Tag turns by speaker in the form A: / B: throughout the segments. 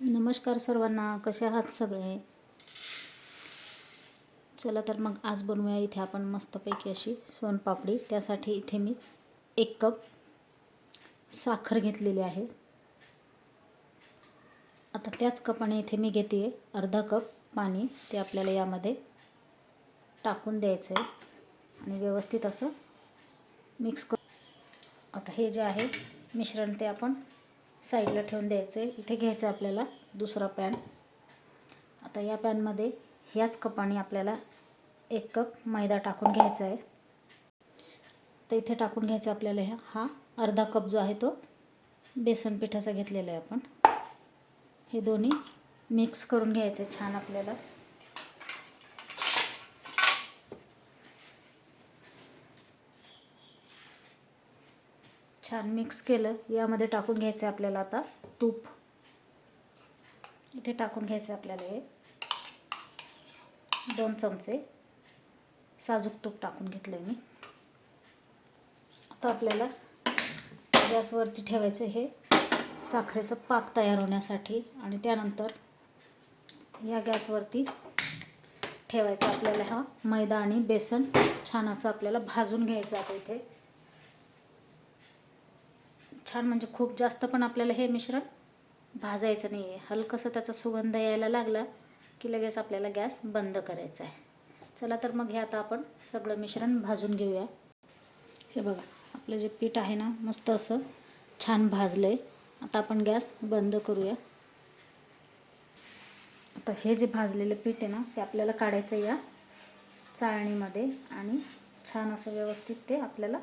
A: नमस्कार सर्वांना कसे आहात सगळे? चला तर मग आज बनवूया इथे आपण मस्तपैकी अशी सोनपापडी. त्यासाठी इथे मी एक कप साखर घेतलेली आहे. आता त्याच कपाने इथे मी घेते अर्धा कप पाणी. ते आपल्याला यामध्ये टाकून द्यायचं आहे आणि व्यवस्थित असं मिक्स कर आता हे जे आहे मिश्रण ते आपण साईडला ठेवून द्यायचं आहे. इथे घ्यायचं आहे आपल्याला दुसरा पॅन. आता या पॅनमध्ये ह्याच कपाने आपल्याला एक कप मैदा टाकून घ्यायचा आहे. तर इथे टाकून घ्यायचा आपल्याला ह्या. हा अर्धा कप जो आहे तो बेसन पिठाचा घेतलेला आहे आपण. हे दोन्ही मिक्स करून घ्यायचे छान आपल्याला. छान मिक्स केलं. यामध्ये टाकून घ्यायचं आहे आपल्याला आता तूप. इथे टाकून घ्यायचं आहे आपल्याला हे. दोन चमचे. साजूक तूप टाकून घेतलं आहे मी. आता आपल्याला गॅसवरती ठेवायचं हे. साखरेचं पाक तयार होण्यासाठी आणि त्यानंतर या गॅसवरती ठेवायचं आपल्याला हा मैदा आणि बेसन. छान असं आपल्याला भाजून घ्यायचं आता इथे. छान म्हणजे खूप जास्त पण आपल्याला हे मिश्रण भाजायचं नाही आहे हलकंसं त्याचा सुगंध यायला लागला की लगेच आपल्याला गॅस बंद करायचा आहे. चला तर मग हे आता आपण सगळं मिश्रण भाजून घेऊया. हे बघा आपलं जे पीठ आहे ना मस्त असं छान भाजलं आहे आता आपण गॅस बंद करूया. आता हे जे भाजलेलं पीठ आहे ना ते आपल्याला काढायचं या चाळणीमध्ये आणि छान असं व्यवस्थित ते आपल्याला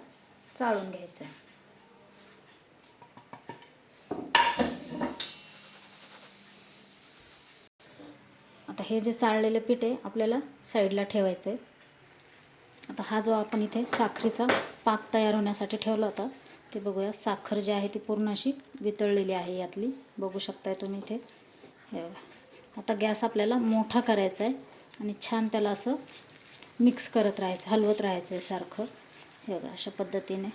A: चाळून घ्यायचं आहे. हे जे चाळलेलं पीठ आहे आपल्याला साईडला ठेवायचं आहे आता हा जो आपण इथे साखरेचा पाक तयार होण्यासाठी ठेवला होता ते बघूया. साखर जी आहे ती पूर्ण अशी वितळलेली आहे यातली. बघू शकताय तुम्ही इथे. हे बघा. आता गॅस आपल्याला मोठा करायचा आहे आणि छान त्याला असं मिक्स करत राहायचं हलवत राहायचं आहे सारखं. हे बघा अशा पद्धतीने.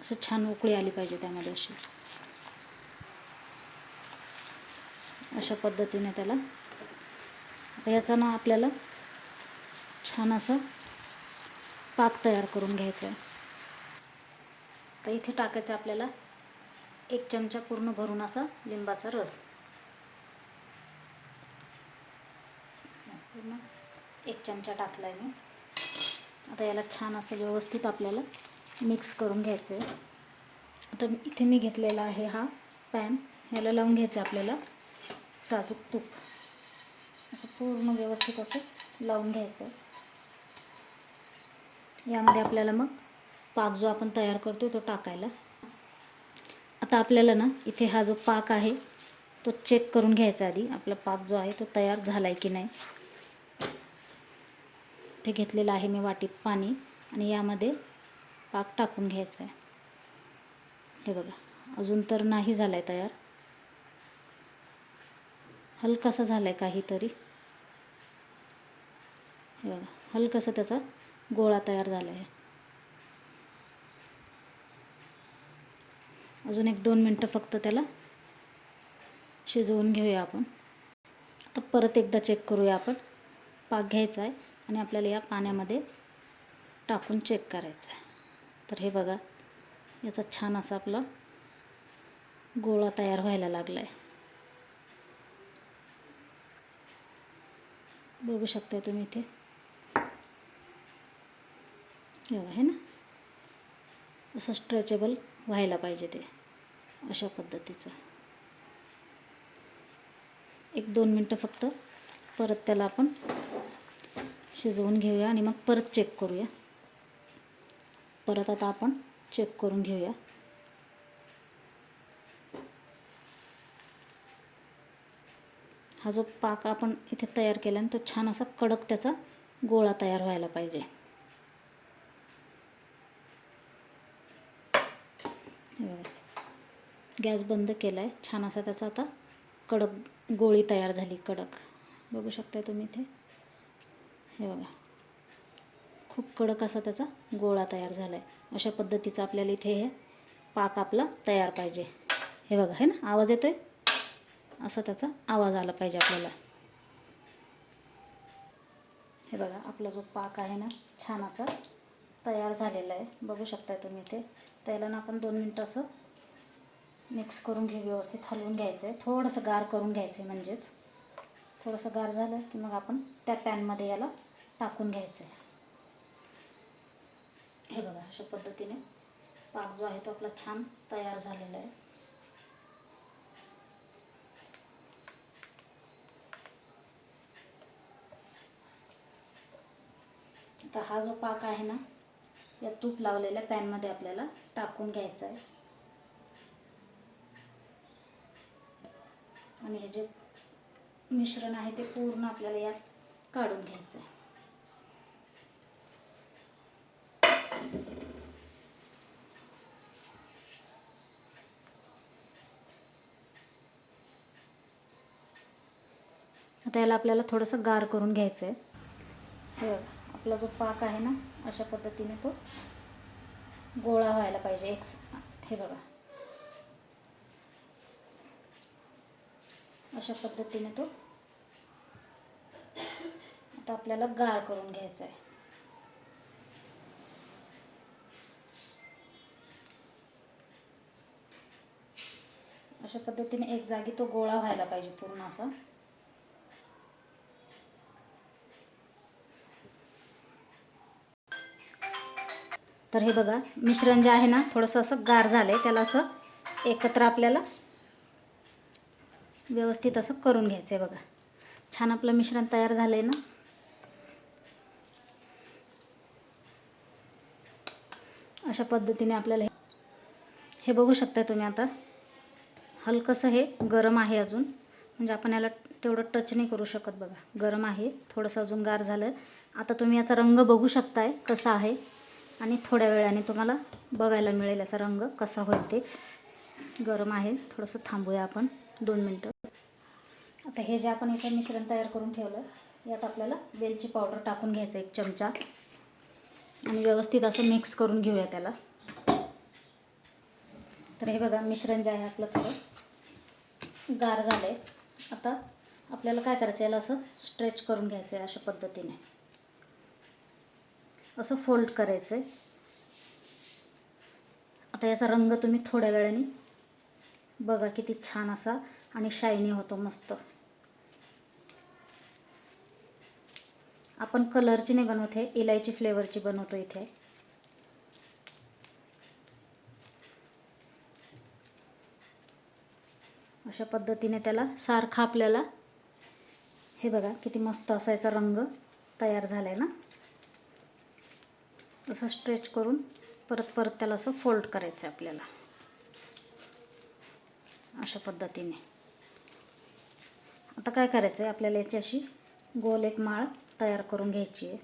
A: असं छान उकळी आली पाहिजे त्यामध्ये अशी. अशा पद्धतीने त्याला. आता याचा ना आपल्याला छान असं पाक तयार करून घ्यायचं आहे. तर इथे टाकायचं आपल्याला एक चमचा पूर्ण भरून असा लिंबाचा रस. पूर्ण एक चमचा टाकला आहे मी. आता याला छान असं व्यवस्थित आपल्याला मिक्स करून घ्यायचं आहे आता इथे मी घेतलेला आहे हा पॅन. ह्याला लावून घ्यायचं आहे आपल्याला. साजूक तूप. असं पूर्ण व्यवस्थित असं लावून घ्यायचं. आहे यामध्ये आपल्याला मग पाक जो आपण तयार करतो तो टाकायला. आता आपल्याला ना इथे हा जो पाक आहे तो चेक करून घ्यायचा आधी. आपला पाक जो आहे तो तयार झाला आहे की नाही. ते घेतलेलं आहे मी वाटीत पाणी आणि यामध्ये पाक टाकून घ्यायचा आहे हे बघा अजून तर नाही झाला आहे तयार. हलकासा झाला आहे काहीतरी. हे बघा हलकासा त्याचा गोळा तयार झाला आहे अजून एक दोन मिनटं फक्त त्याला शिजवून घेऊया आपण. आता परत एकदा चेक करूया आपण. पाक घ्यायचा आहे आणि आपल्याला या पाण्यामध्ये टाकून चेक करायचं आहे तर हे बघा याचा छान असा आपला गोळा तयार व्हायला लागला आहे बघू शकताय तुम्ही इथे. हे आहे ना? असं स्ट्रेचेबल व्हायला पाहिजे ते अशा पद्धतीचं. एक दोन मिनटं फक्त परत त्याला आपण शिजवून घेऊया आणि मग परत चेक करूया. परत आता आपण चेक करून घेऊया. हा जो पाक आपण इथे तयार केला तो छान असा कडक त्याचा गोळा तयार व्हायला पाहिजे. गॅस बंद केला आहे छान असा त्याचा आता कडक गोळी तयार झाली कडक. बघू शकताय तुम्ही इथे. हे बघा. खूप कडक असा त्याचा गोळा तयार झाला आहे अशा पद्धतीचा आपल्याला इथे हे पाक आपला तयार पाहिजे. हे बघा हे ना? आवाज येतो आहे असा त्याचा आवाज आला पाहिजे आपल्याला. हे बघा आपला जो पाक आहे ना छान असा तयार झालेला आहे. बघू शकताय तुम्ही ते त्याला ना आपण दोन मिनटं असं मिक्स करून घेऊ व्यवस्थित हलवून घ्यायचं आहे थोडंसं गार करून घ्यायचं आहे म्हणजेच. थोडंसं गार झालं की मग आपण त्या पॅनमध्ये याला टाकून घ्यायचं आहे हे बघा अशा पद्धतीने पाक जो आहे तो आपला छान तयार झालेला आहे. आता हा जो पाक आहे ना या तूप लावलेल्या पॅनमध्ये आपल्याला टाकून घ्यायचा आहे. आणि हे जे मिश्रण आहे ते पूर्ण आपल्याला यात काढून घ्यायचं आहे. आता याला आपल्याला थोडंसं गार करून घ्यायचं आहे. आपला जो पाक आहे ना अशा पद्धतीने तो गोळा व्हायला पाहिजे. एक हे बघा. अशा पद्धतीने तो आता आपल्याला गार करून घ्यायचा आहे. अशा पद्धतीने एक जागी तो गोळा व्हायला पाहिजे पूर्ण असा. तर हे बघा मिश्रण जे आहे ना थोडंसं असं गार झालं आहे त्याला असं एकत्र आपल्याला व्यवस्थित असं करून घ्यायचं आहे बघा. छान आपलं मिश्रण तयार झालं आहे ना. अशा पद्धतीने आपल्याला हे बघू शकता तुम्ही आता. हलकंसं हे गरम आहे अजून. म्हणजे आपण याला तेवढं टच नाही करू शकत बघा. गरम आहे थोडंसं अजून गार झालं आता तुम्ही याचा रंग बघू शकताय कसा आहे. आणि थोड्या वेळाने तुम्हाला बघायला मिळेल याचा रंग कसा होईल ते. गरम आहे. थोडंसं थांबूया आपण दोन मिनटं. आता हे जे आपण इथे मिश्रण तयार करून ठेवलं यात आपल्याला वेलची पावडर टाकून घ्यायचं एक चमचा. आणि व्यवस्थित असं मिक्स करून घेऊया त्याला. तर हे बघा मिश्रण जे आहे आपलं थोडं गार झालं आहे आता आपल्याला काय करायचं याला असं स्ट्रेच करून घ्यायचं आहे अशा पद्धतीने. असं फोल्ड करायचं आहे आता याचा रंग तुम्ही थोड्या वेळाने बघा किती छान असा आणि शायनी होतो मस्त. आपण कलरची नाही बनवत आहे इलायची फ्लेवरची बनवतो इथे. अशा पद्धतीने त्याला सारखा आपल्याला हे बघा किती मस्त असायचा रंग तयार झाला आहे ना. असं स्ट्रेच करून परत परत त्याला असं फोल्ड करायचं आहे आपल्याला. अशा पद्धतीने. आता काय करायचं आहे आपल्याला याची अशी गोल एक माळ तयार करून घ्यायची आहे.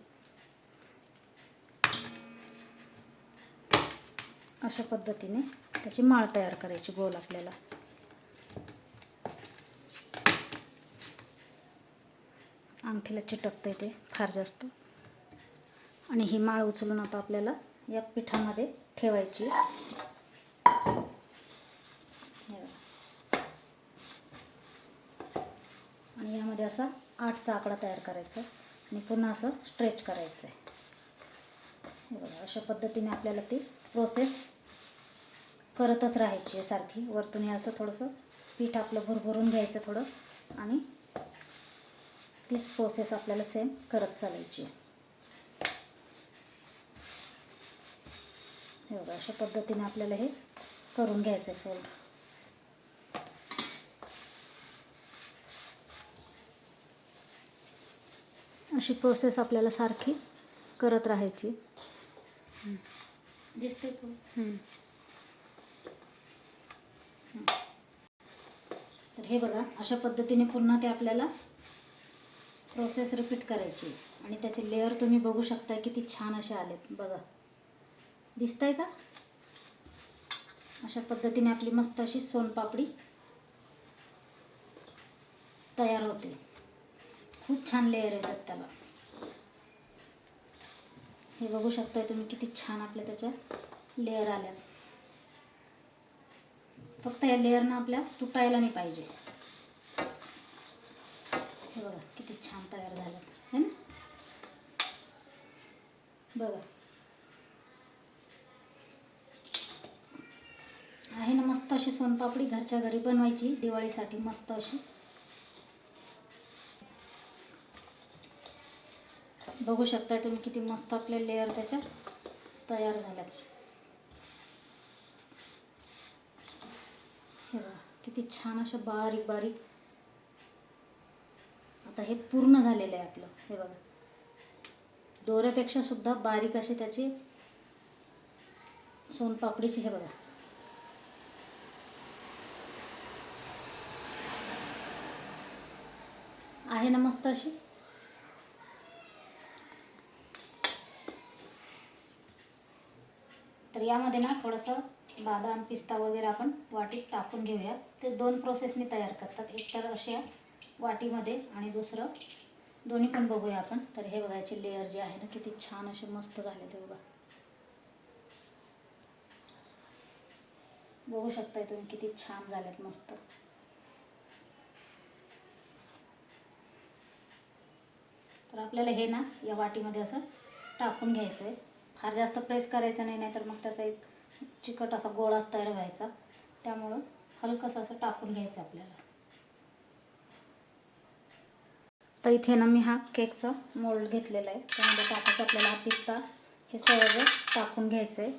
A: अशा पद्धतीने त्याची माळ तयार करायची गोल आपल्याला. अंगठीला चिटकतं ते फार जास्त. आणि ही माळ उचलून आता आपल्याला या पिठामध्ये ठेवायची. आणि यामध्ये असा आठचा आकडा तयार करायचा आणि पुन्हा असं स्ट्रेच करायचं आहे हे बघा अशा पद्धतीने आपल्याला ती प्रोसेस करतच राहायची आहे सारखी. वरतून हे असं थोडंसं पीठ आपलं भरभरून घ्यायचं थोडं आणि तीच प्रोसेस आपल्याला सेम करत चालायची आहे. हे बघा अशा पद्धतीने आपल्याला हे करून घ्यायचं आहे फोल्ड अशी प्रोसेस आपल्याला सारखी करत राहायची. दिसते तर हे बघा अशा पद्धतीने पुन्हा ते आपल्याला प्रोसेस रिपीट करायची आणि त्याचे लेअर तुम्ही बघू शकता किती छान असे आलेत. बघा. दिसत आहे का? अशा पद्धतीने आपली मस्त अशी सोनपापडी तयार होते. खूप छान लेअर येतात त्याला. हे बघू शकताय तुम्ही किती छान आपल्या त्याच्या लेअर आल्या फक्त या लेअरनं आपल्या तुटायला नाही पाहिजे. हे बघा किती छान तयार झालं. है ना? बघा. आहे ना मस्त अशी सोनपापडी घरच्या घरी बनवायची दिवाळीसाठी मस्त अशी. बघू शकता तुम्ही किती मस्त आपले लेअर त्याच्यात तयार झाल्यात. हे बघा किती छान अशा बारीक बारीक. आता हे पूर्ण झालेलं आहे आपलं हे बघा. दोऱ्यापेक्षा सुद्धा बारीक अशी त्याची सोनपापडीची हे बघा. आहे ना मस्त अशी? तर यामध्ये ना थोडंसं बादाम पिस्ता वगैरे आपण वाटीत टाकून घेऊया ते दोन प्रोसेसनी तयार करतात. एक तर अशा वाटीमध्ये आणि दुसरं दोन्ही पण बघूया आपण. तर हे बघायचे लेअर जे आहे ना किती छान असे मस्त झाले ते बघा. बघू शकताय तुम्ही किती छान झालेत मस्त. तर आपल्याला हे ना या वाटीमध्ये असं टाकून घ्यायचं आहे फार जास्त प्रेस करायचं नाही नाहीतर मग त्याचा एक चिकट असा गोळाच तयार व्हायचा. त्यामुळं हलकंसं असं टाकून घ्यायचं आपल्याला. तर इथे ना मी हा केकचा मोल्ड घेतलेला आहे. त्यामध्ये टाकायचं आपल्याला हा पिस्ता. हे सगळं टाकून घ्यायचं आहे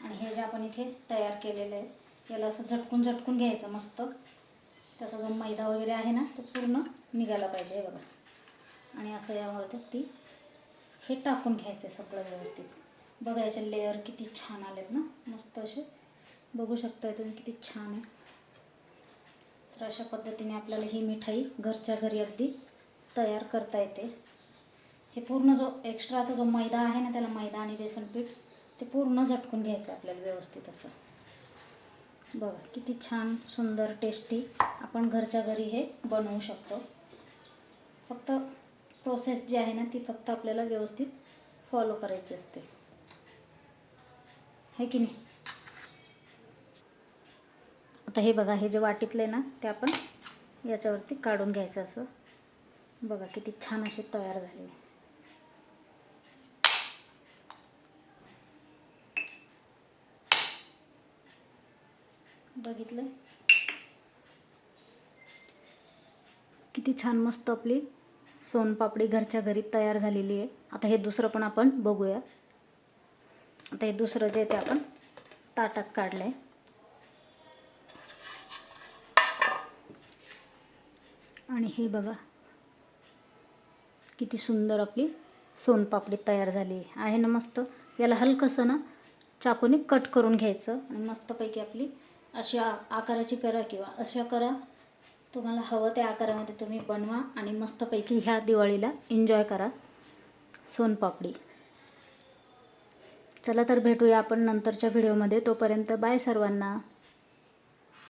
A: आणि हे जे आपण इथे तयार केलेलं आहे याला असं झटकून झटकून घ्यायचं मस्त. त्याचा जो मैदा वगैरे आहे ना तो पूर्ण निघायला पाहिजे हे बघा. आणि असं यामध्ये ती हे टाकून घ्यायचं आहे सगळं व्यवस्थित. बघा याचे लेअर किती छान आलेत ना. मस्त असे. बघू शकताय तुम्ही किती छान आहे. तर अशा पद्धतीने आपल्याला ही मिठाई घरच्या घरी अगदी तयार करता येते. हे पूर्ण जो एक्स्ट्राचा जो मैदा आहे ना त्याला मैदा आणि बेसन पीठ ते पूर्ण झटकून घ्यायचं आपल्याला व्यवस्थित असं. बघा किती छान सुंदर टेस्टी आपण घरच्या घरी हे बनवू शकतो. फक्त प्रोसेस जी आहे ना ती फक्त आपल्याला व्यवस्थित फॉलो करायची असते. हे की नाही? आता हे बघा हे जे वाटीतलं आहे ना ते आपण याच्यावरती काढून घ्यायचं असं. बघा किती छान असे तयार झाले. बघितलं? किती छान मस्त आपली सोनपापडी घरच्या घरी तयार झालेली आहे. आता हे दुसरं पण आपण बघूया. आता हे दुसरं जे ते आपण ताटात काढलं आहे आणि हे बघा. किती सुंदर आपली सोनपापडी तयार झाली आहे ना मस्त? याला हलकंसं ना चाकूने कट करून घ्यायचं. आणि मस्तपैकी आपली अशा आकाराची करा किंवा अशा करा. तुम्हाला हवं त्या आकारामध्ये तुम्ही बनवा आणि मस्तपैकी ह्या दिवाळीला एन्जॉय करा. सोनपापडी चला तर भेटूया आपण नंतरच्या व्हिडिओमध्ये तोपर्यंत बाय सर्वांना.